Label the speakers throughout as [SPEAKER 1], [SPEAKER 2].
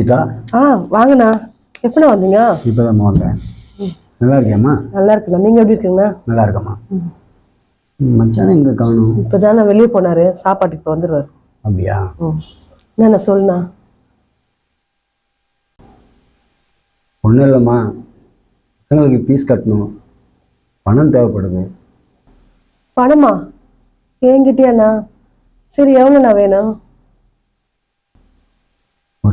[SPEAKER 1] சீதா
[SPEAKER 2] ஆ வாங்கண்ணா. எப்பண்ணா வந்தீங்க?
[SPEAKER 1] இப்போதாம்மா வந்தேன். நல்லா இருக்கியாம்மா?
[SPEAKER 2] நல்லா இருக்குண்ணா. நீங்கள் எப்படி இருக்கீங்கண்ணா?
[SPEAKER 1] நல்லா இருக்கம்மா. மச்சான் எங்கே காணும்?
[SPEAKER 2] இப்போ தானே வெளியே போனாரு. சாப்பாட்டுக்கு இப்போ வந்துடுவார்
[SPEAKER 1] அப்படியா?
[SPEAKER 2] ம். என்னண்ணா சொல்லுண்ணா.
[SPEAKER 1] ஒன்றும் இல்லைம்மா. பசங்களுக்கு ஃபீஸ் கட்டணும். பணம் தேவைப்படுது.
[SPEAKER 2] பணமா? என்கிட்டயாண்ணா. சரி எவ்வளோண்ணா வேணும்?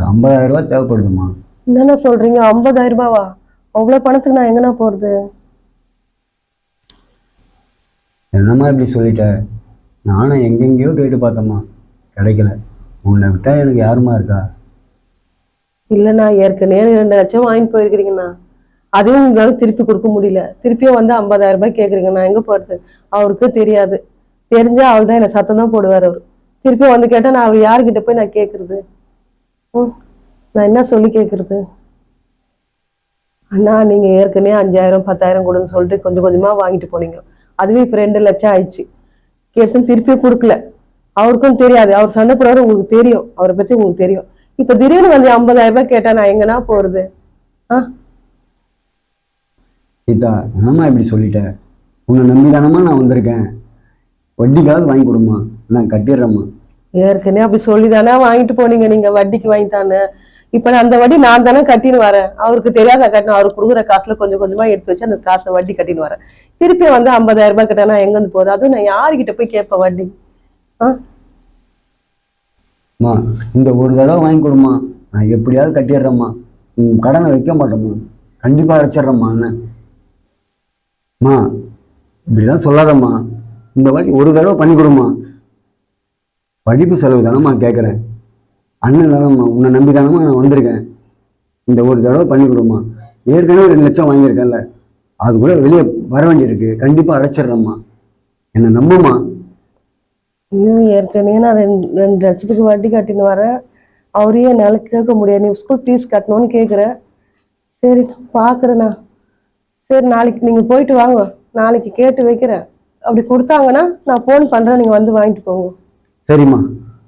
[SPEAKER 1] 50000 ரூபாய் தேவைப்படுதும்மா.
[SPEAKER 2] என்னண்ணா சொல்கிறீங்க ஐம்பதாயிரம் ரூபாவா? அவ்வளோ பணத்துக்கு நான் எங்கண்ணா போகிறது
[SPEAKER 1] என்னம்மா இப்படி சொல்லிட்ட? நானும் எங்கெங்கேயோ கேட்டு பார்த்தேம்மா. கிடைக்கல. உன்னை விட்டா எனக்கு யாருமா இருக்கா?
[SPEAKER 2] இல்லைண்ணா ஏற்கனவே ரெண்டு லட்சம் வாங்கிட்டு போயிருக்கிறீங்கண்ணா. அதுவும் உங்களால் திருப்பி கொடுக்க முடியல. திருப்பியும் வந்து ஐம்பதாயிரம் ரூபாய் கேட்குறீங்க நான் எங்கே போகிறது அவருக்கு தெரியாது. தெரிஞ்சா அவள் தான் என்னை சத்தம் தான் போடுவார் அவர். திருப்பியும் வந்து கேட்டால் நான் அவர் யார்கிட்ட போய் நான் கேட்குறது நான் என்ன சொல்லி கேட்குறது அண்ணா நீங்கள் ஏற்கனவே அஞ்சாயிரம் பத்தாயிரம் கொடுன்னு சொல்லிட்டு கொஞ்சம் கொஞ்சமாக வாங்கிட்டு போனீங்க. அதுவே இப்போ ரெண்டு லட்சம் ஆயிடுச்சு. கேட்டும் திருப்பி கொடுக்கல. அவருக்கும் தெரியாது. அவர் சண்டை போடுறாரு உங்களுக்கு தெரியும். அவரை பற்றி உங்களுக்கு தெரியும். இப்போ திடீர்னு வந்து ஐம்பதாயிரம் ரூபாய் கேட்டா நான் எங்கன்னா போகிறது ஆ?
[SPEAKER 1] சீதா என்னம்மா இப்படி சொல்லிட்டேன் உன்னை நம்பி தானமா நான் வந்திருக்கேன். வட்டிக்காவது வாங்கி கொடுமா நான் கட்டிடுறேம்மா.
[SPEAKER 2] ஏற்கனவே அப்படி சொல்லி தானே வாங்கிட்டு போனீங்க நீங்க வட்டிக்கு வாங்கிட்டான்னு. இப்ப நான் அந்த வட்டி நான் தானே கட்டின்னு வரேன். அவருக்கு தெரியாத நான் கட்டணும் அவருக்கு கொடுக்குற காசுல கொஞ்சம் கொஞ்சமா எடுத்து வச்சு அந்த காசை வட்டி கட்டின்னு வரேன். திருப்பி வந்து ஐம்பதாயிரம் ரூபாய் கிட்ட நான் எங்க வந்து போகுது அதுவும் நான் யாருக்கிட்ட போய் கேட்பேன் வட்டி? ஆ?
[SPEAKER 1] அம்மா இந்த ஒரு தடவை வாங்கி கொடுமா நான் எப்படியாவது கட்டிடுறேம்மா. உன் கடனை வைக்க மாட்டேம்மா. கண்டிப்பா அடைச்சிட்றேம்மா அண்ணன். அம்மா இப்படிலாம் சொல்லாதம்மா. இந்த வாட்டி ஒரு தடவை பண்ணி கொடுமா படிப்பு செலவு தானம்மா கேட்குறேன் அண்ணன் தானம்மா உன்னை நம்பி தானம்மா நான் வந்திருக்கேன். இந்த ஒரு தடவை பண்ணி கொடுமா ஏற்கனவே ரெண்டு லட்சம் வாங்கியிருக்கேன்ல. அது கூட வெளியே வர வேண்டியிருக்கு. கண்டிப்பாக அடைச்சிடுறேம்மா. என்னை நம்புமா
[SPEAKER 2] ஐயோ ஏற்கனவே நான் ரெண்டு ரெண்டு லட்சத்துக்கு வட்டி கட்டின்னு வரேன். அவரையும் என்னால் கேட்க முடியாது. நீ ஸ்கூல் ஃபீஸ் கட்டணும்னு கேட்குறேன் சரி பார்க்குறேண்ணா சரி நாளைக்கு நீங்கள் போயிட்டு வாங்க. நாளைக்கு கேட்டு வைக்கிறேன். அப்படி கொடுத்தாங்கன்னா நான் ஃபோன் பண்ணுறேன் நீங்கள் வந்து வாங்கிட்டு போங்க.
[SPEAKER 1] சரிம்மா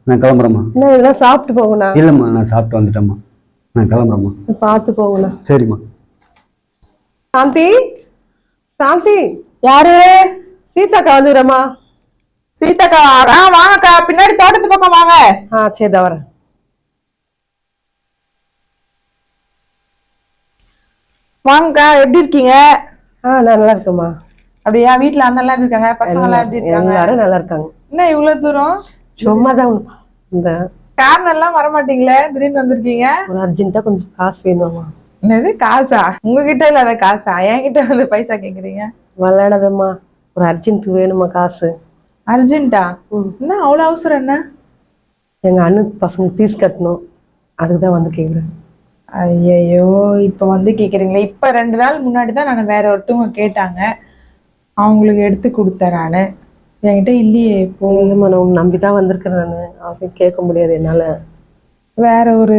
[SPEAKER 1] நான் கிளம்புறேம்மா.
[SPEAKER 2] என்ன இதெல்லாம் சாப்பிட்டு போங்கண்ணா.
[SPEAKER 1] இல்லைம்மா நான் சாப்பிட்டு வந்துட்டேம்மா. நான் கிளம்புறேம்மா.
[SPEAKER 2] பார்த்து போங்கண்ணா.
[SPEAKER 1] சரிம்மா.
[SPEAKER 2] சாந்தி சாந்தி.
[SPEAKER 3] யாரு?
[SPEAKER 2] சீதாக்கா வந்துடுறேம்மா.
[SPEAKER 3] சீதாக்கா ஆ வாங்கக்கா. பின்னாடி தோட்டத்து பக்கம் வாங்க.
[SPEAKER 2] ஆ சரி வரேன்.
[SPEAKER 3] வாங்கக்கா எப்படி இருக்கீங்க?
[SPEAKER 2] ஆ நான் நல்லா இருக்கேம்மா.
[SPEAKER 3] அப்படியா? அண்ணன் எல்லாம் எப்படி இருக்காங்க? பசங்க எல்லாம் எப்படி இருக்காங்க?
[SPEAKER 2] எல்லாரும் நல்லா இருக்காங்க.
[SPEAKER 3] என்ன இவ்வளவு தூரம்?
[SPEAKER 2] சும்மா தான் இந்த
[SPEAKER 3] காரணம் எல்லாம் வர மாட்டீங்களே திடீர்னு வந்திருக்கீங்க?
[SPEAKER 2] ஒரு அர்ஜென்ட்டாக கொஞ்சம் காசு வேணுமாம்மா
[SPEAKER 3] என்னது காசா? உங்ககிட்ட இல்லாத காசா? என்கிட்ட வந்து பைசா கேக்குறீங்க?
[SPEAKER 2] விளையாடாதம்மா. ஒரு அர்ஜென்ட் வேணுமா காசு.
[SPEAKER 3] அர்ஜென்ட்டா. என்ன அவ்வளவு அவசரம் என்ன?
[SPEAKER 2] எங்கள் அண்ணன் பசங்க ஃபீஸ் கட்டணும். அதுக்கு தான் வந்து கேட்குறேன்
[SPEAKER 3] ஐயையோ இப்ப வந்து கேக்குறீங்களே. இப்ப ரெண்டு நாள் முன்னாடி தான் நான் வேற ஒருத்தவங்க கேட்டாங்க. அவங்களுக்கு எடுத்து கொடுத்தேன் நானு. என்கிட்ட இல்லையே இப்போ.
[SPEAKER 2] இல்லைம்மா நான் உன்னை நம்பி தான் வந்திருக்கேன் நான். அவங்க கேட்க முடியாது என்னால்.
[SPEAKER 3] வேற ஒரு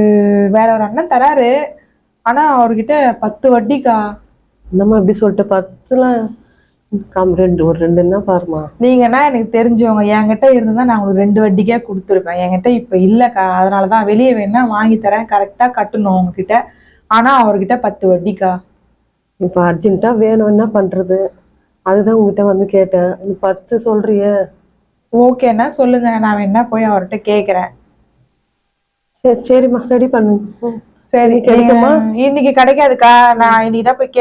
[SPEAKER 3] வேற ஒரு அண்ணன் தராரு. ஆனா அவர்கிட்ட பத்து வட்டிக்கா.
[SPEAKER 2] என்னம்மா இப்படி சொல்லிட்டு பத்துலாம்? கம் ரெண்டு ஒரு ரெண்டுன்னா பாருமா
[SPEAKER 3] நீங்கன்னா எனக்கு தெரிஞ்சவங்க என்கிட்ட இருந்தா நான் உங்களுக்கு ரெண்டு வட்டிக்கே கொடுத்துருப்பேன். என்கிட்ட இப்ப இல்லக்கா. அதனாலதான் வெளியே வேணா வாங்கி தரேன். கரெக்டா கட்டணும் உங்ககிட்ட ஆனா அவர்கிட்ட பத்து வட்டிக்கா.
[SPEAKER 2] இப்போ அர்ஜென்ட்டாக வேணும் என்ன பண்ணுறது அதுதான் உங்ககிட்ட வந்து கேட்டேன். நீ பத்து சொல்றியே.
[SPEAKER 3] ஓகேன்னா சொல்லுங்க. நான் வேணா போய் அவர்கிட்ட கேக்குறேன்.
[SPEAKER 2] சரி சரிம்மா ரெடி பண்ணு. ம்.
[SPEAKER 3] சரி.
[SPEAKER 2] கிடைக்குமா?
[SPEAKER 3] இன்னைக்கு கிடைக்காதுக்கா. நான் இன்னைக்கு தான் போய்.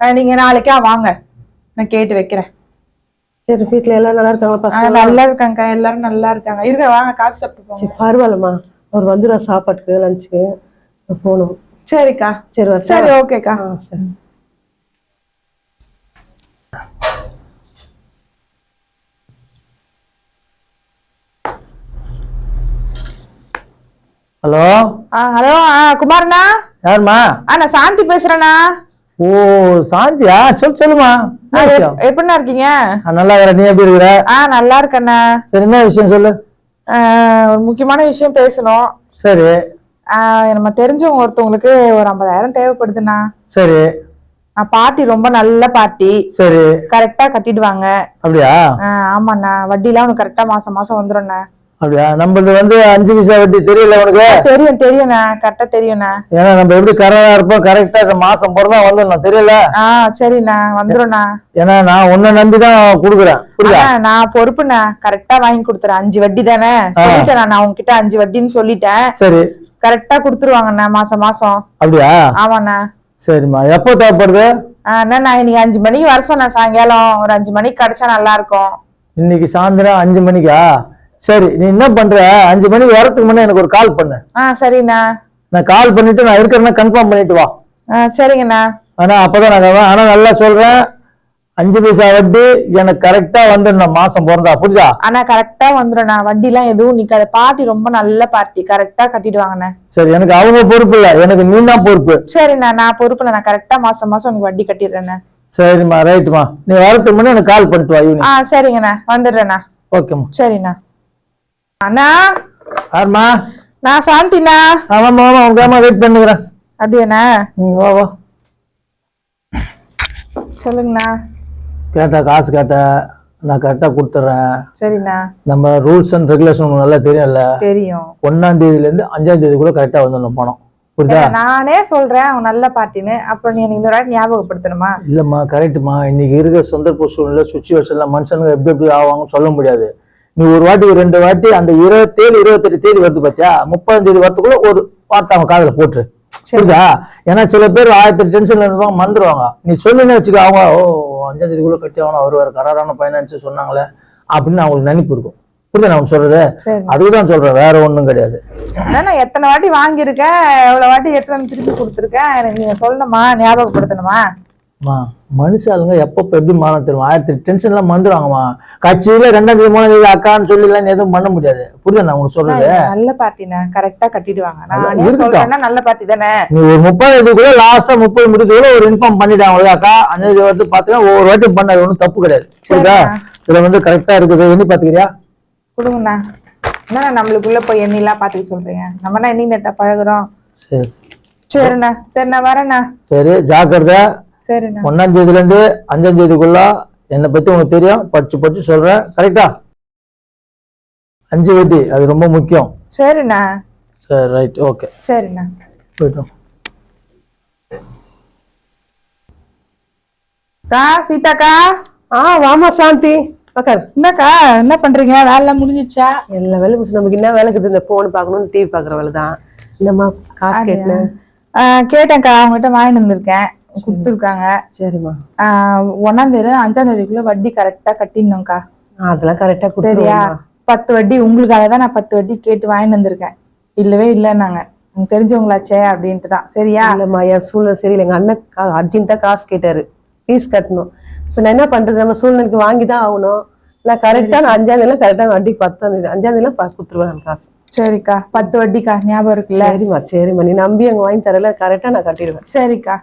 [SPEAKER 3] அஹ் நீங்க நாளைக்கா வாங்க. நான் கேட்டு வைக்கிறேன்.
[SPEAKER 2] சரி வீட்டில் எல்லாம் நல்லா பசங்க?
[SPEAKER 3] நல்லா இருக்காங்கக்கா. எல்லாரும் நல்லா இருக்காங்க. இருங்க வாங்க காஃபி சாப்பிட்டு
[SPEAKER 2] சரி பரவாயில்லம்மா. அவர் வந்துடுற சாப்பாட்டுக்கு லஞ்சுக்கு போகணும்.
[SPEAKER 3] சரிக்கா.
[SPEAKER 2] சரி?
[SPEAKER 3] சரி ஓகேக்கா.
[SPEAKER 2] சரி.
[SPEAKER 4] ஹலோ?
[SPEAKER 3] ஆ ஹலோ ஆ குமாரண்ணா?
[SPEAKER 4] யாரும்மா?
[SPEAKER 3] ஆ நான் சாந்தி பேசுறேண்ணா.
[SPEAKER 4] ஓ சாந்தியா? சொல் சொல்லுமா
[SPEAKER 3] எப்படிண்ணா இருக்கீங்க?
[SPEAKER 4] நல்லா இருக்கிற நீ எப்படி இருக்கிற?
[SPEAKER 3] ஆ நல்லா இருக்கேண்ணா.
[SPEAKER 4] சரி என்ன விஷயம் சொல்லு?
[SPEAKER 3] ஒரு முக்கியமான விஷயம் பேசணும்.
[SPEAKER 4] சரி.
[SPEAKER 3] நம்ம தெரிஞ்சவங்க ஒருத்தவங்களுக்கு ஒரு ஐம்பதாயிரம் தேவைப்படுதுண்ணா.
[SPEAKER 4] சரி.
[SPEAKER 3] ஆ, பாட்டி ரொம்ப நல்ல பாட்டி.
[SPEAKER 4] சரி.
[SPEAKER 3] கரெக்டா கட்டிடுவாங்க.
[SPEAKER 4] அப்படியா?
[SPEAKER 3] ஆமாண்ணா. வட்டிலாம் உனக்கு கரெக்டா மாசம் மாசம் வந்துடும்ண்ணா
[SPEAKER 4] அப்படியா? நம்மளது வந்து அஞ்சு பைசா வட்டி. தெரியல உனக்கு?
[SPEAKER 3] தெரியும் தெரியும்ண்ணா. கரெக்டா தெரியும்ண்ணா.
[SPEAKER 4] ஏன்னா நம்ம எப்படி கரெக்டா இருப்போம் கரெக்டா மாசம் பிறந்தா வந்துடணும் தெரியல
[SPEAKER 3] ஆ சரிண்ணா. வந்துடும்ண்ணா
[SPEAKER 4] ஏன்னா நான் உன்னை நம்பி தான் கொடுக்குறேன். புரியுதா?
[SPEAKER 3] அண்ணா, நான் பொறுப்புண்ணா. கரெக்டா வாங்கி கொடுத்துறேன். அஞ்சு வட்டி தானே? சொல்லிட்டேன் நான் உங்ககிட்ட அஞ்சு வட்டின்னு சொல்லிட்டேன்.
[SPEAKER 4] சரி.
[SPEAKER 3] கரெக்டா கொடுத்துருவாங்கண்ணா மாசம் மாசம்.
[SPEAKER 4] அப்படியா?
[SPEAKER 3] ஆமாண்ணா.
[SPEAKER 4] சரிம்மா. எப்போ தேவைப்படுது?
[SPEAKER 3] அண்ணா நான் இன்னைக்கு அஞ்சு மணிக்கு வர சொன்னேன் சாயங்காலம். ஒரு அஞ்சு மணிக்கு கிடைச்சா நல்லா இருக்கும்.
[SPEAKER 4] இன்னைக்கு சாயந்தரம் அஞ்சு மணிக்கா? சரி நீ என்ன பண்ற? அஞ்சு மணிக்கு வரதுக்கு முன்னே எனக்கு ஒரு கால் பண்ணு.
[SPEAKER 3] ஆ சரிண்ணா.
[SPEAKER 4] நான் கால் பண்ணிட்டு நான் இருக்கிறேன்னா கன்ஃபார்ம் பண்ணிட்டு வா.
[SPEAKER 3] ஆ சரிங்கண்ணா.
[SPEAKER 4] ஆனா அப்பதான் வருவேன். ஆனா நல்லா சொல்றேன். அஞ்சு பைசா வட்டி எனக்கு கரெக்டா வந்துடணும். மாசம் பிறந்தா புரியுதா?
[SPEAKER 3] ஆனா கரெக்டா வந்துடும்ண்ணா. வட்டிலாம் எதுவும் நிக்காது பாட்டி ரொம்ப நல்ல பார்ட்டி கரெக்டா கட்டிடுவாங்கண்ணே
[SPEAKER 4] சரி எனக்கு அவங்க பொறுப்பு இல்ல. எனக்கு நீ தான் பொறுப்பு.
[SPEAKER 3] சரிண்ணா நான் பொறுப்புல நான் கரெக்டா மாசம் மாசம் உனக்கு வட்டி கட்டிடுறேண்ணே.
[SPEAKER 4] சரிம்மா ரைட்டுமா நீ வரதுக்கு முன்னே எனக்கு கால் பண்ணிட்டு வா
[SPEAKER 3] ஆ சரிங்கண்ணா. வந்துடுறேண்ணா.
[SPEAKER 4] ஓகேம்மா
[SPEAKER 3] சரிண்ணா. அண்ணா?
[SPEAKER 4] யாரும்மா
[SPEAKER 3] நான் சாந்திண்ணா.
[SPEAKER 4] ஆமாம்மா ஆமா உங்க அம்மா வெயிட் பண்ணுகிறேன்
[SPEAKER 3] அப்படியாண்ணா?
[SPEAKER 4] ம் வா வா.
[SPEAKER 3] சொல்லுங்கண்ணா.
[SPEAKER 4] கேட்டா காசு கேட்ட நான் கரெக்டா கொடுத்துட்றேன்.
[SPEAKER 3] சரிண்ணா.
[SPEAKER 4] நம்ம ரூல்ஸ் அண்ட் ரெகுலேஷன் உங்களுக்கு நல்லா தெரியும்ல?
[SPEAKER 3] தெரியும்.
[SPEAKER 4] ஒன்னாம் தேதியில இருந்து அஞ்சாம் தேதிக்குள்ள கரெக்டா வந்துடணும் பணம் புரியுதா?
[SPEAKER 3] நானே சொல்றேன் அவங்க நல்ல பார்ட்டின்னு அப்புறம் நீ எனக்கு இன்னொரு ஞாபகப்படுத்தணுமா?
[SPEAKER 4] இல்லம்மா கரெக்டுமா இன்னைக்கு இருக்கிற சந்தர்ப்ப சூழ்நிலை சுச்சுவேஷன்ல மனுஷனுங்க எப்படி எப்படி ஆவாங்கன்னு சொல்ல முடியாது. நீ ஒரு வாட்டி ஒரு ரெண்டு வாட்டி அந்த இருபத்தேழு இருபத்தெட்டு தேதி வருது பாத்தியா? முப்பதாம் தேதி வரத்துக்குள்ள ஒரு வார்த்தை அவன் காதுல போட்டுரு. புரியுதா? ஏன்னா சில பேர் ஆயிரத்தி டென்ஷன்ல இருந்துவாங்க மறந்துடுவாங்க நீ சொன்னீன்னு வச்சுக்க அவங்க ஓ அஞ்சாம் தேதிக்குள்ள கட்டி ஆகணும் வருவார் கராரான பைனான்ஸ் சொன்னாங்களே அப்படின்னு அவங்களுக்கு நினைப்பு இருக்கும். புரியுதா நான் சொல்றது? அதுக்குதான் சொல்றேன் வேற ஒண்ணும் கிடையாது.
[SPEAKER 3] நான் எத்தனை வாட்டி வாங்கியிருக்கேன் எவ்வளவு வாட்டி வந்து திருப்பி கொடுத்துருக்கேன் எனக்கு நீங்க சொல்லணுமா? ஞாபகப்படுத்தணுமா?
[SPEAKER 4] மனுஷாளுங்க எப்பப்ப எப்படி மாறும் தெரியும்? ஆயிரத்தி டென்ஷன் எல்லாம் மறந்துடுவாங்கம்மா கட்சியில ரெண்டாம் தேதி மூணாம் தேதி அக்கான்னு சொல்லி எல்லாம் எதுவும் பண்ண முடியாது. புரியுதா நான் உங்களுக்கு சொல்றது?
[SPEAKER 3] நல்ல பார்ட்டிண்ணா கரெக்டா கட்டிடுவாங்க. நானே. சொல்றேன்னா நல்ல பார்ட்டி தானே?
[SPEAKER 4] நீ ஒரு முப்பது தேதிக்குள்ள லாஸ்டா முப்பது முடிக்கிறதுக்குள்ள ஒரு இன்ஃபார்ம் பண்ணிட்டாங்க அக்கா அஞ்சாம் தேதி வந்து பாத்தீங்கன்னா ஒவ்வொரு வாட்டி பண்ண ஒன்றும் தப்பு கிடையாது. புரியுதா?
[SPEAKER 3] சரிண்ணா.
[SPEAKER 4] இதுல வந்து கரெக்டா இருக்குது. எண்ணி பாத்துக்கிறியா?
[SPEAKER 3] கொடுங்கண்ணா. என்னண்ணா நம்மளுக்குள்ள போய் எண்ணிலாம் பாத்துக்க சொல்றீங்க? நம்மனா எண்ணி நேத்தா பழகுறோம்.
[SPEAKER 4] சரி.
[SPEAKER 3] சரிண்ணா. சரி நான் வரேண்ணா.
[SPEAKER 4] சரி ஜாக்கிரதை.
[SPEAKER 3] சரிண்ணா.
[SPEAKER 4] ஒன்னாம் தேதியில இருந்து அஞ்சாம் தேதிக்குள்ள என்னை பத்தி உனக்கு தெரியும். படிச்சு படிச்சு சொல்றேன். கரெக்டா அஞ்சு வட்டி அது ரொம்ப முக்கியம்.
[SPEAKER 3] சரிண்ணா.
[SPEAKER 4] சரி ரைட் ஓகே
[SPEAKER 3] சரிண்ணா.
[SPEAKER 4] போயிட்டோம்
[SPEAKER 3] கா சீதாக்கா?
[SPEAKER 2] ஆ வாமா சாந்தி. உக்கார்.
[SPEAKER 3] என்னக்கா என்ன பண்றீங்க? வேலை முடிஞ்சிச்சா
[SPEAKER 2] எல்லா வேலையும் முடிச்சு நமக்கு என்ன வேலை இருக்குது? இந்த போன் பார்க்கணும் டிவி பார்க்குற வேலை தான் என்னம்மா காசு கேட்டேன்.
[SPEAKER 3] ஆஹ் கேட்டேன்க்கா. அவங்ககிட்ட வாங்கிட்டு வந்திருக்கேன். கொடுத்துருக்காங்க.
[SPEAKER 2] சரிம்மா.
[SPEAKER 3] ஒண்ணாம் தேதி அஞ்சாம் தேதிக்குள்ள வட்டி கரெக்டா கட்டிடணும்க்கா.
[SPEAKER 2] அதெல்லாம் கரெக்டா
[SPEAKER 3] சரியா? பத்து வட்டி உங்களுக்காக தான் நான் பத்து வட்டி கேட்டு வாங்கிட்டு வந்திருக்கேன். இல்லவே இல்லைன்னாங்க. உங்களுக்கு தெரிஞ்சவங்களாச்சே அப்படின்ட்டு தான். சரியா?
[SPEAKER 2] இல்லம்மா என் சூழ்நிலை சரியில்லை. எங்க அண்ணன் அர்ஜென்ட்டா காசு கேட்டாரு. ஃபீஸ் கட்டணும். இப்ப நான் என்ன பண்றது? நம்ம சூழ்நிலைக்கு வாங்கி தான் ஆகணும். நான் கரெக்டா நான் அஞ்சாம் தேதி கரெக்டா வட்டிக்கு பத்தாம் தேதி அஞ்சாம் தேதி கொடுத்துருவேன் நான் காசு.
[SPEAKER 3] சரிக்கா. பத்து வட்டிக்கா? ஞாபகம் இருக்குல்ல?
[SPEAKER 2] சரிம்மா சரிம்மா. நீ நம்பி அங்க வாங்கி தரல கரெக்டா நான் கட்டிடுவேன்.
[SPEAKER 3] சரிக்கா.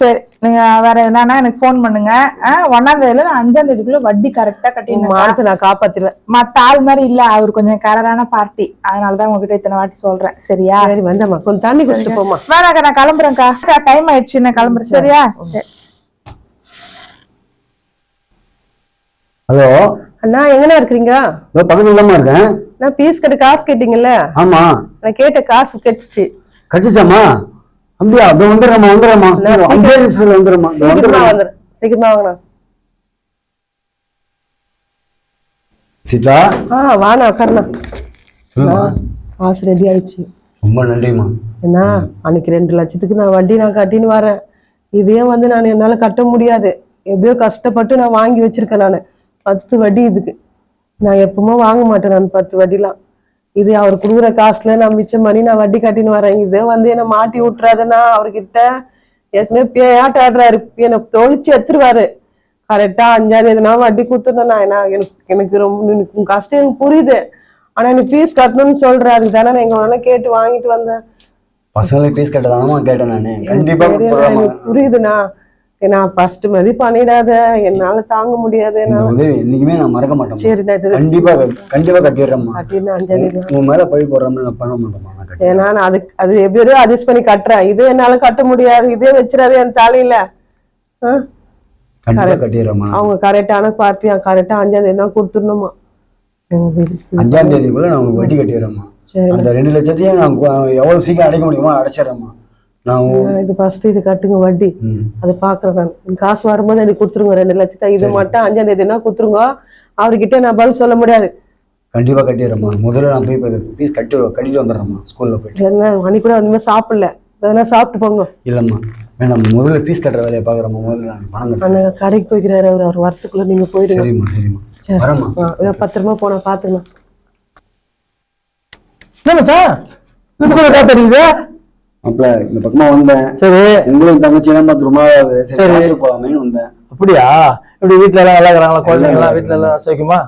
[SPEAKER 3] சரி நீங்க வேற எதுனா எனக்கு ஃபோன் பண்ணுங்க. ஆஹ் ஒன்னாம் தேதியில அஞ்சாம் தேதிக்குள்ள வட்டி கரெக்டா கட்டிடணும்
[SPEAKER 2] நான் காப்பாத்திடுவேன்.
[SPEAKER 3] மத்த ஆள் மாதிரி இல்ல அவர் கொஞ்சம் கலரான பார்ட்டி அதனாலதான் உங்ககிட்ட இத்தனை வாட்டி சொல்றேன். சரியா?
[SPEAKER 2] சரி வந்தம்மா. கொஞ்சம் தண்ணி குடிச்சிட்டு போமா
[SPEAKER 3] வேணாக்கா நான் கிளம்புறேன்க்கா. டைம் ஆயிடுச்சு நான் கிளம்புறேன். சரியா? சரி.
[SPEAKER 1] ஹலோ?
[SPEAKER 2] அண்ணா எங்கண்ணா இருக்கிறீங்க?
[SPEAKER 1] பக்கத்துல தான் இருக்கேன்.
[SPEAKER 2] நான் ஃபீஸ் கட்ட காசு கேட்டீங்கல்ல?
[SPEAKER 1] ஆமா.
[SPEAKER 2] நான் கேட்ட காசு கெட்டுச்சு.
[SPEAKER 1] கட்டிச்சாமா அப்படியா அதோ வந்துடுறேம்மா
[SPEAKER 2] நான்
[SPEAKER 1] அஞ்சே நிமிஷத்துல வந்துடுறேம்மா. இதோ
[SPEAKER 2] சீக்கிரமா வாங்கண்ணா.
[SPEAKER 1] சீதா?
[SPEAKER 2] ஆ வாண்ணா உட்காருண்ணா. காசு ரெடி ஆயிடுச்சு.
[SPEAKER 1] ரொம்ப நன்றிம்மா.
[SPEAKER 2] என்ன அன்னைக்கு ரெண்டு லட்சத்துக்கு நான் வட்டி நான் கட்டின்னு வரேன். இதே வந்து நான் என்னால கட்ட முடியாது. எப்படியோ கஷ்டப்பட்டு நான் வாங்கி வச்சிருக்கேன் நான். பத்து வட்டி இதுக்கு. நான் எப்பவுமே வாங்க மாட்டேன் நான் பத்து வட்டிலாம். இது அவர் கொடுக்குற காசுல நான் மிச்சம் பண்ணி நான் வட்டி கட்டின்னு வரேன். இதே வந்து என்னை மாட்டி விட்டுறாதுன்னா அவர்கிட்ட ஏற்கனவே பேயாட்ட ஆடுறாரு. என்னை தொழிச்சு எடுத்துருவாரு. கரெக்டா அஞ்சாவது எதுனா வட்டி கொடுத்துருந்தேன் நான் என்ன எனக்கு எனக்கு ரொம்ப எனக்கு உன் கஷ்டம் எனக்கு புரியுது. ஆனா நீ ஃபீஸ் கட்டணும்னு சொல்ற அதுக்கு தானே நான் எங்க வேணா கேட்டு வாங்கிட்டு வந்தேன்.
[SPEAKER 1] பசங்களுக்கு ஃபீஸ் கட்டதானமா கேட்டேன் நானு. கண்டிப்பா.
[SPEAKER 2] எனக்கு புரியுதுண்ணா. நான் ஃபர்ஸ்ட் மாதிரி பண்ணிடாத என்னால தாங்க முடியாது
[SPEAKER 1] இந்த உதவி என்னைக்குமே நான் மறக்க மாட்டேன்
[SPEAKER 2] சரி நான்
[SPEAKER 1] கண்டிப்பா கண்டிப்பா கட்டிடுறேம்மா.
[SPEAKER 2] கட்டின்னு அஞ்சாவது தான்.
[SPEAKER 1] உன் மேல பழி போடுறோம்னு நான் பண்ண நான் கட்டி
[SPEAKER 2] ஏன்னா நான் அதுக்கு அது எப்படியோ அட்ஜஸ்ட் பண்ணி கட்டுறேன். இது என்னால கட்ட முடியாது இதே வச்சிடாது என் தலையில. அவங்க கரெக்டான பார்ட்டி கரெக்டா அஞ்சாவது தான் கொடுத்துடணுமா
[SPEAKER 1] அஞ்சாம் தேதிக்குள்ள நான் வட்டி கட்டிடுறேம்மா. அந்த ரெண்டு லட்சத்தையும் நான் எவ்வளவு சீக்கிரம் அடைக்க முடியுமோ அடைச்சிடுறேம்மா. நான்
[SPEAKER 2] இது ஃபர்ஸ்ட் இது கட்டுங்க வட்டி. அது பாக்குறேன் நான். காசு வரும்போது எனக்கு கொடுத்துருங்க ரெண்டு லட்சத்தை. இது மட்டும் அஞ்சாம் தேதினா கொடுத்துருங்க அவர்கிட்ட நான் பதில் சொல்ல முடியாது.
[SPEAKER 1] கண்டிப்பா கட்டிடுறேம்மா. முதல்ல நான் போய் ஃபீஸ் கட்டி கட்டிட்டு வந்துடுறேம்மா. ஸ்கூல்ல போயிட்டு.
[SPEAKER 2] என்ன மணி கூட வந்து சாப்பிடல. எதனா சாப்பிட்டு போங்க.
[SPEAKER 1] இல்லைம்மா. வேணாம் முதல்ல ஃபீஸ் கட்டுற வேலையை பார்க்குறேம்மா முதல்ல நான் பணம் கட்டுறேன்.
[SPEAKER 2] கடைக்கு போய்க்கிறாரு அவர். அவர் வரத்துக்குள்ள நீங்க போயிடுங்க.
[SPEAKER 1] சரிம்மா சரிம்மா. வரேம்மா.
[SPEAKER 2] பத்திரமா போனா பாத்துக்கலாம்
[SPEAKER 4] என்ன மச்சான்? இது கூட காத்தடிக்குது
[SPEAKER 1] அப்பல இந்த பக்கமா வந்தேன்.
[SPEAKER 4] சரி.
[SPEAKER 1] உங்களும் தங்கச்சி எல்லாம் பார்த்து ரொம்ப. சரி போலாமேன்னு வந்தேன்.
[SPEAKER 4] அப்படியா? இப்படி வீட்ல எல்லாம் நல்லா இருக்கிறாங்களா குழந்தைங்க எல்லாம் வீட்ல எல்லாம் சௌக்கியமா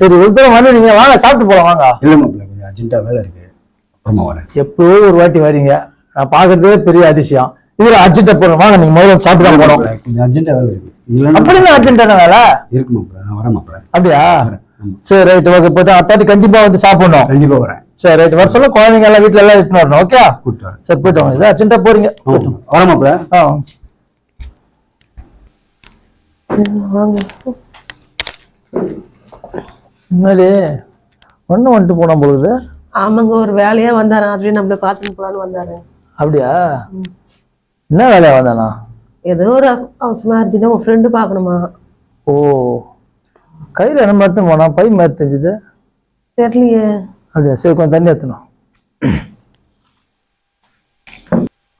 [SPEAKER 4] சரி ஒரு தடவை வந்து நீங்க வாங்க சாப்பிட்டு போலாம் வாங்க.
[SPEAKER 1] இல்லை மாப்பிள்ள கொஞ்சம் அர்ஜென்ட்டா வேலை இருக்கு. அப்புறமா வரேன்.
[SPEAKER 4] எப்போ ஒரு வாட்டி வரீங்க? நான் பாக்குறதே பெரிய அதிசயம். இதுல அர்ஜென்டா போறோம் வாங்க நீங்க முதல்ல சாப்பிட்டு போறோம்.
[SPEAKER 1] கொஞ்சம் அர்ஜென்ட்டா வேலை இருக்கு.
[SPEAKER 4] அப்படி என்ன அர்ஜென்டான வேலை?
[SPEAKER 1] இருக்கு மாப்பிள்ள நான் வரேன் மாப்பிள்ள
[SPEAKER 4] அப்படியா. சரி ரைட் ஓகே போயிட்டு அத்தாட்டி கண்டிப்பா வந்து சாப்பிடணும்.
[SPEAKER 1] கண்டிப்பா வரேன்.
[SPEAKER 4] சரி ரைட் வர சொல்ல குழந்தைங்க எல்லாம் வீட்ல எல்லாம் எடுத்துன்னு வரணும்? ஓகே சரி போயிட்டு வாங்க. இது அர்ஜென்ட்டா போறீங்க.
[SPEAKER 1] மாப்பிள்ள.
[SPEAKER 4] ஆ.
[SPEAKER 2] வாங்க
[SPEAKER 4] முன்னாடி ஒண்ணு வந்துட்டு போனா பொழுது
[SPEAKER 2] ஆமாங்க ஒரு வேலையா வந்தாரு? அதுலயே நம்மள பாத்துட்டு போலான்னு வந்தாரு.
[SPEAKER 4] அப்படியா? என்ன வேலையா வந்தானா?
[SPEAKER 2] ஏதோ ஒரு அவசரமா இருந்துச்சுன்னா உன் ஃப்ரெண்டு பார்க்கணுமா?
[SPEAKER 4] ஓ. கையில என்ன மருந்து போனா பை மாதிரி தெரிஞ்சுது.
[SPEAKER 2] தெரியலையே.
[SPEAKER 4] அப்படியா? சரி கொஞ்சம் தண்ணி ஏத்தணும்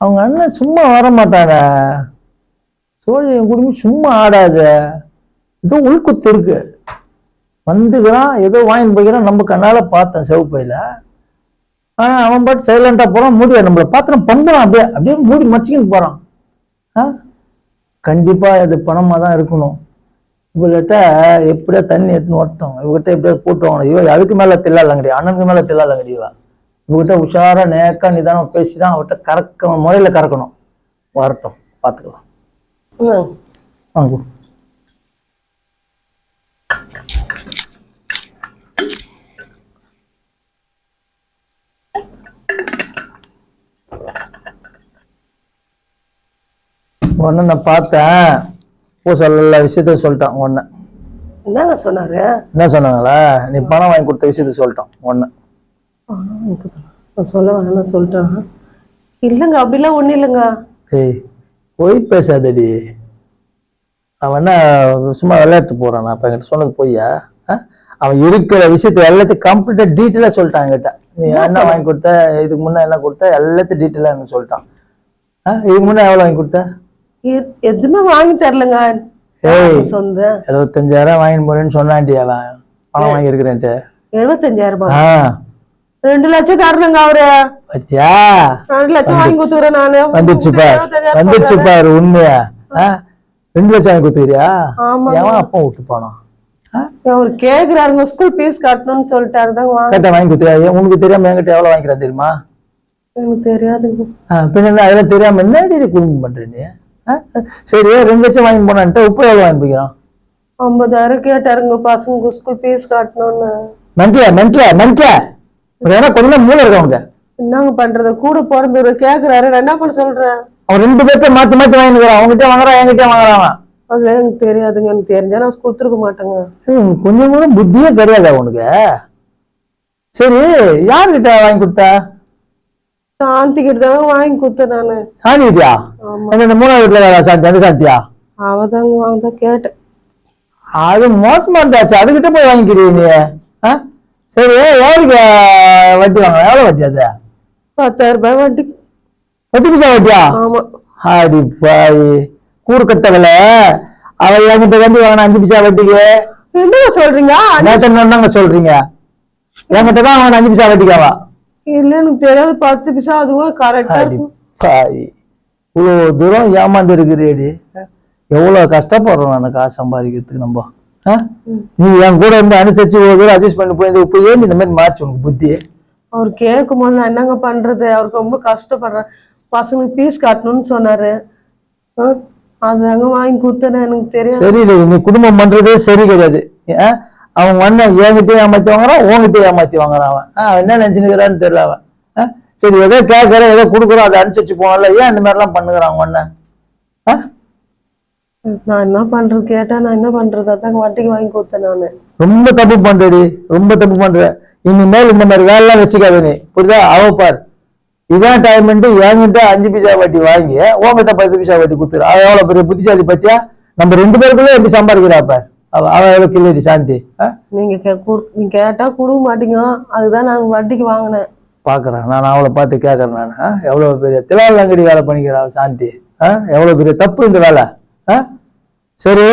[SPEAKER 4] அவங்க அண்ணன் சும்மா வர மாட்டாங்க சோழி குடும்பம் சும்மா ஆடாது. ஏதோ உள்குத்து இருக்கு. வந்துக்கிறான் ஏதோ வாங்கி போய்க்கிறான் நம்ம கண்ணால பார்த்தேன் செவப்பையில. ஆனா அவன் பாட்டு சைலண்டா போறான் மூடி நம்மளை பார்த்து பண்ணுறான் அப்படியே அப்படியே மூடி மச்சிக்கின்னு போறான். ஆ? கண்டிப்பா இது பணமா தான் இருக்கணும். இவங்கள்ட்ட எப்படியா தண்ணி எடுத்துன்னு ஓட்டோம் இவர்கிட்ட எப்படியாவது போட்டு வாங்கணும். இவ அதுக்கு மேல தில்லாலங்கடி அண்ணனுக்கு மேல தில்லாலங்கடி இவ. இவகிட்ட உஷாரா நேக்கா நிதானம் பேசிதான் அவர்கிட்ட கறக்க முறையில கறக்கணும். வரட்டும். பாத்துக்கலாம்.
[SPEAKER 2] ம்.
[SPEAKER 4] வாங்க நான் பார்த்தேன். போ சொல்ல விஷயத்த சொல்லிட்டான் உடனே
[SPEAKER 2] என்னங்க சொன்னாரு?
[SPEAKER 4] என்ன சொன்னாங்களா? நீ பணம் வாங்கி கொடுத்த விஷயத்த சொல்லிட்டான் ஒண்ணு.
[SPEAKER 2] நான் சொல்ல வேணாம் சொல்லிட்டேன் இல்லைங்க அப்படிலாம் ஒண்ணும் இல்லைங்க.
[SPEAKER 4] ஏய் பொய் பேசாதடி. அவன் என்ன சும்மா விளையாட்டு போறான் நான் இப்ப என்கிட்ட சொன்னது பொய்யா? அவன் இருக்கிற விஷயத்த எல்லாத்தையும் கம்ப்ளீட்டா டீட்டெயிலா சொல்லிட்டான் என்கிட்ட. நீ என்ன வாங்கி கொடுத்த இதுக்கு முன்ன என்ன கொடுத்த எல்லாத்தையும் டீட்டெயிலா எனக்கு சொல்லிட்டான்? இதுக்கு முன்ன எவ்வளவு வாங்கி கொடுத்த?
[SPEAKER 2] எதுவுமே வாங்கி தரலங்க. சொந்த.
[SPEAKER 4] எழுபத்தஞ்சாயிரம் வாங்கி போறேன்னு சொன்னான்டி அவன். பணம் வாங்கி இருக்கிறேன்ட்டு
[SPEAKER 2] எழுபத்தஞ்சாயிரம் ரெண்டு லட்சம் தரணுங்க அவரு.
[SPEAKER 4] பத்தியா?
[SPEAKER 2] ரெண்டு லட்சம் வாங்கி கொடுத்துறேன் நானு. சொல்றாரு.
[SPEAKER 4] பாரு. உண்மையா? ரெண்டு லட்சம் வாங்கி கொடுத்துக்கிறியா?
[SPEAKER 2] ஆமா
[SPEAKER 4] எவன் அப்பா விட்டு போனான்?
[SPEAKER 2] அவர் கேக்குறாருங்க ஸ்கூல் ஃபீஸ் கட்டணும்னு சொல்லிட்டாரு தான்
[SPEAKER 4] கேட்டா வாங்கி கொடுத்துருவா உனக்கு தெரியாம என்கிட்ட எவ்வளவு வாங்கிக்கிறா தெரியுமா?
[SPEAKER 2] எனக்கு தெரியாதுங்க.
[SPEAKER 4] ஆ, பின்ன அதெல்லாம் தெரியாம என்னடி குடும்பம் பண்ற நீ? சரி ரெண்டு லட்சம் வாங்கி போனான்ட்டு உப்பு எவ்வளவு வாங்கி போய்க்கிறான்
[SPEAKER 2] ஐம்பதாயிரம் கேட்டாருங்க பசங்க ஸ்கூல் ஃபீஸ் கட்டணும்னு.
[SPEAKER 4] மென்ட்லியா மென்ட்லியா ஒரு ஏன்னா கொஞ்சம் மூளை இருக்கு அவனுக்கு
[SPEAKER 2] என்னங்க பண்றது? கூட பிறந்தவர் கேக்குறாரு. நான் என்ன பண்ண சொல்றேன்?
[SPEAKER 4] அவன் ரெண்டு பேர்த்த மாத்தி மாத்தி வாங்கிக்கிறான் அவங்ககிட்ட வாங்குறான் என்கிட்ட வாங்குறான்.
[SPEAKER 2] அது எனக்கு தெரியாதுங்க. எனக்கு தெரிஞ்சா நான் கொடுத்துருக்க மாட்டேங்க.
[SPEAKER 4] கொஞ்சம் கூட புத்தியே கிடையாதா உனக்கு. சரி யாருகிட்ட வாங்கி கொடுத்தா?
[SPEAKER 2] சாந்தி கிட்ட தாங்க வாங்கி கொடுத்தேன் நானு.
[SPEAKER 4] சாந்தி கிட்டயா? மூணாவது வீட்டுல சாந்தி அந்த சாந்தியா?
[SPEAKER 2] அவதாங்க வாங்க தான் கேட்டேன்.
[SPEAKER 4] அது மோசமா இருந்தாச்சு. அதுகிட்ட போய் வாங்கிக்கிறீங்க நீ? சரி எவ்வளவுக்கு வட்டி வாங்க எவ்வளவு வட்டி அது?
[SPEAKER 2] பத்தாயிரம் ரூபாய் வட்டி.
[SPEAKER 4] பத்து பைசா வட்டியா?
[SPEAKER 2] ஆமா.
[SPEAKER 4] ஆடி பாய் கூறு கட்டவல அவ என்கிட்ட வந்து வாங்கின அஞ்சு பைசா வட்டிக்கு?
[SPEAKER 2] என்னங்க சொல்றீங்க?
[SPEAKER 4] நேத்து என்னங்க சொல்றீங்க. என்கிட்ட தான் வாங்கின அஞ்சு பைசா வட்டிக்கு அவ.
[SPEAKER 2] இல்ல எனக்கு தெரியாது. பத்து பைசா அதுவும் கரெக்டா
[SPEAKER 4] இவ்வளவு தூரம் ஏமாந்து இருக்கிறேடி. எவ்வளவு கஷ்டப்படுறோம் நான் காசு சம்பாதிக்கிறதுக்கு நம்ம. ஆ? நீ என் கூட இருந்து அனுசரிச்சு இவ்வளவு தூரம் அட்ஜஸ்ட் பண்ணி போய் இப்போ ஏன் இந்த மாதிரி மாறிச்சு உனக்கு புத்தி?
[SPEAKER 2] அவர் கேட்கும் போது நான் என்னங்க பண்றது? அவருக்கு ரொம்ப கஷ்டப்படுறேன். பசங்களுக்கு ஃபீஸ் கட்டணும்னு சொன்னாரு. ஆ, அதாங்க வாங்கி கொடுத்தேன் எனக்கு தெரியாது.
[SPEAKER 4] சரியில்லை நீ குடும்பம் பண்றதே சரி கிடையாது. ஆ? அவன் அண்ணன் என்கிட்ட ஏமாத்தி வாங்குறான் உன்கிட்ட ஏமாத்தி வாங்குறான் அவன். அவன் என்ன நினைச்சுக்கிறான்னு தெரியல அவன்? சரி ஏதோ கேட்கற ஏதோ கொடுக்குறோம் அதை அனுசரிச்சு போனல ஏன் இந்த மாதிரி எல்லாம் பண்ணுகிறான் ஆ?
[SPEAKER 2] நான் என்ன பண்றது? கேட்டா நான் என்ன பண்றது? அதான் வட்டிக்கு வாங்கி கொடுத்தேன் நானு.
[SPEAKER 4] ரொம்ப தப்பு பண்றடி ரொம்ப தப்பு பண்ற இனிமேல் இந்த மாதிரி வேலைலாம் வச்சுக்காத நீ. புரியுதா? அவ பார். இதான் டைம் என்கிட்ட அஞ்சு பைசா வட்டி வாங்கி உன்கிட்ட பத்து பைசா வட்டி கொடுத்துரு. அவ எவ்வளவு பெரிய புத்திசாலி பத்தியா? நம்ம ரெண்டு பேருக்குள்ள எப்படி சம்பாதிக்கிறா பார்? அவ அவ எவ்வளவு கில்லடி சாந்தி?
[SPEAKER 2] நீங்க நீங்க கேட்டா கொடுக்க மாட்டீங்க. அதுதான் நான் வட்டிக்கு வாங்கினேன்.
[SPEAKER 4] பாக்குறேன். நான் அவளை பார்த்து கேட்கறேன் நான்? எவ்வளவு பெரிய திலாலங்கடி வேலை பண்ணிக்கிறா சாந்தி? எவ்வளவு பெரிய தப்பு இந்த வேலை? சரி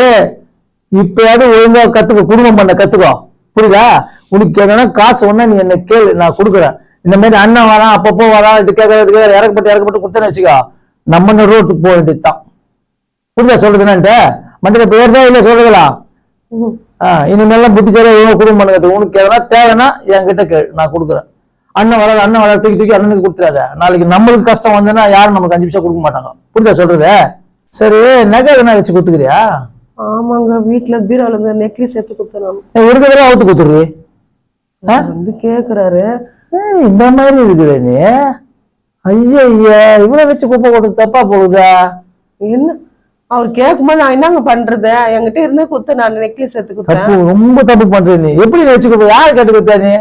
[SPEAKER 4] இப்பயாவது ஒழுங்கா கத்துக்க குடும்பம் பண்ண கத்துக்கோ. புரியுதா? உனக்கு எதனா காசு ஒண்ணா நீ என்ன கேளு நான் கொடுக்குறேன். இந்த மாதிரி அண்ணன் வரான் அப்பப்போ வரான் இது கேட்கறதுக்கு இறக்கப்பட்டு இறக்கப்பட்டு கொடுத்தேன்னு வச்சுக்கோ. நம்ம ரோட்டுக்கு போக வேண்டியதுதான். புரியுதா சொல்றது என்னன்ட்டு? மண்டல பேர் தான் இல்ல சொல்றதுலா
[SPEAKER 2] ம்.
[SPEAKER 4] ஆஹ் இனிமேலாம் புத்திசாலியா ஒழுங்கா குடும்பம் பண்ணுறது உனக்கு எதனா தேவைன்னா என்கிட்ட கேள் நான் கொடுக்குறேன். அண்ணன் வராது அண்ணன் வராது தூக்கி தூக்கி அண்ணனுக்கு கொடுத்துறாத நாளைக்கு நம்மளுக்கு கஷ்டம் வந்ததுன்னா யாரும் நமக்கு அஞ்சு நிமிஷம் கொடுக்க மாட்டாங்க. புரியுதா சொல்றது? சரி நகை எதனா வச்சு கொடுத்துக்கிறியா?
[SPEAKER 2] ஆமாங்க வீட்டுல பீரோல இருந்து நெக்லஸ் எடுத்து கொடுத்தேன்
[SPEAKER 4] இருக்கிறதே அவுத்து கொடுத்துரு
[SPEAKER 2] வந்து கேக்குறாரு.
[SPEAKER 4] இந்த மாதிரி இருக்குது நீ. ஐயா ஐயா இவ்வளவு வச்சு குப்பை கொடுத்து தப்பா போகுதா?
[SPEAKER 2] என்ன? அவர் கேட்கும்போது நான் என்னங்க பண்றது? என்கிட்ட இருந்து கொடுத்து நான் நெக்லஸ் எடுத்து
[SPEAKER 4] தப்பு
[SPEAKER 2] கொடுத்தேன்
[SPEAKER 4] ரொம்ப தப்பு பண்ற நீ. எப்படி நீ வச்சு குப்பை யார் கேட்டு கொடுத்தா நீ?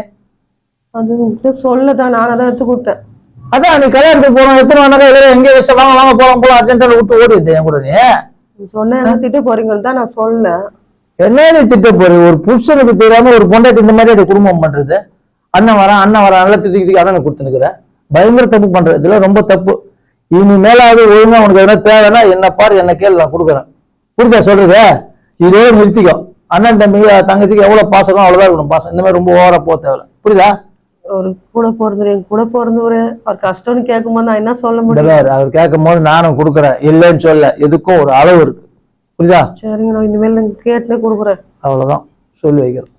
[SPEAKER 2] அது உங்ககிட்ட சொல்லதான் நான் தான் எடுத்து கொடுத்தேன்
[SPEAKER 4] அதான் நீ கல்யாணத்துக்கு போனோம் எத்தனை வேணா எல்லாரும் எங்கே வச்சு வாங்க வாங்க போலாம் போலாம் அர்ஜென்ட்டாக விட்டு ஓடி இருந்தேன் என் கூட நீ.
[SPEAKER 2] நீ சொன்ன என்ன திட்ட போறீங்கன்னு தான் நான் சொல்ல.
[SPEAKER 4] என்ன நீ திட்ட போற? ஒரு புருஷனுக்கு தெரியாம ஒரு பொண்டாட்டி இந்த மாதிரி ஒரு குடும்பம் பண்றது. அண்ணன் வரான் அண்ணன் வரான் நல்லா திட்டி திட்டி அண்ணனை கொடுத்துனுக்குற. பயங்கர தப்பு பண்ற. இதெல்லாம் ரொம்ப தப்பு. இனி மேலாவது ஒழுங்கா உனக்கு எதனா தேவைன்னா என்ன பாரு என்ன கேள்வி நான் கொடுக்குறேன். புரியுதா சொல்றது இதே நிறுத்திக்கோ. அண்ணன் தம்பி தங்கச்சிக்கு எவ்வளவு பாசம் அவ்வளவுதான் இருக்கணும் பாசம். இந்த மாதிரி ரொம்ப ஓவரா போக தேவையில்ல. புரியுதா?
[SPEAKER 2] ஒரு கூட பிறந்தவர் என் கூட பிறந்தவர் அவர் கஷ்டம்னு கேட்கும்போது நான் என்ன சொல்ல முடியும்?
[SPEAKER 4] அவர் கேட்கும் போது நானும் கொடுக்குறேன். இல்லைன்னு சொல்ல எதுக்கும் ஒரு அளவு இருக்கு. புரியுதா?
[SPEAKER 2] சரிங்க நான் இனிமேல் கேட்டுனே கொடுக்குறேன்.
[SPEAKER 4] அவ்வளவுதான். சொல்லி வைக்கிறேன்.